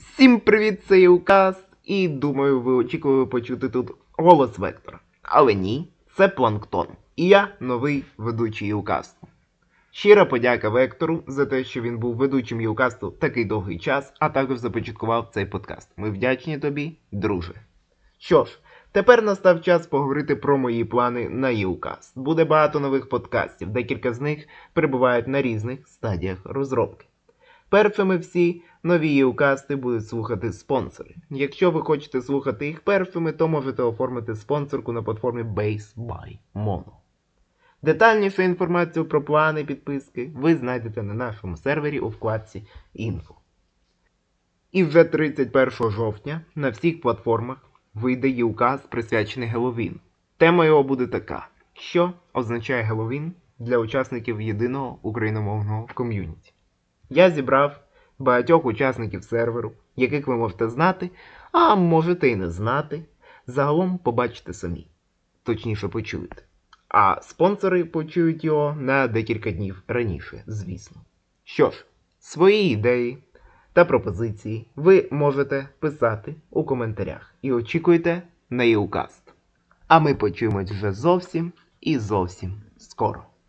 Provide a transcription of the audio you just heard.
Всім привіт, це Указ, і думаю, ви очікували почути тут голос Вектора. Але ні, це Планктон. І я новий ведучий Юкасту. Щира подяка Вектору за те, що він був ведучим Юкасту такий довгий час, а також започаткував цей подкаст. Ми вдячні тобі, друже. Що ж, тепер настав час поговорити про мої плани на Юкаст. Буде багато нових подкастів, декілька з них перебувають на різних стадіях розробки. Першими всі нові єукасти будуть слухати спонсори. Якщо ви хочете слухати їх першими, то можете оформити спонсорку на платформі Base by Mono. Детальнішу інформацію про плани підписки ви знайдете на нашому сервері у вкладці Info. І вже 31 жовтня на всіх платформах вийде єуказ, присвячений Геловін. Тема його буде така: що означає Геловін для учасників єдиного україномовного ком'юніті. Я зібрав багатьох учасників серверу, яких ви можете знати, а можете і не знати. Загалом побачите самі, точніше почуєте. А спонсори почують його на декілька днів раніше, звісно. Що ж, свої ідеї та пропозиції ви можете писати у коментарях і очікуйте на указ. А ми почуємось вже зовсім і зовсім скоро.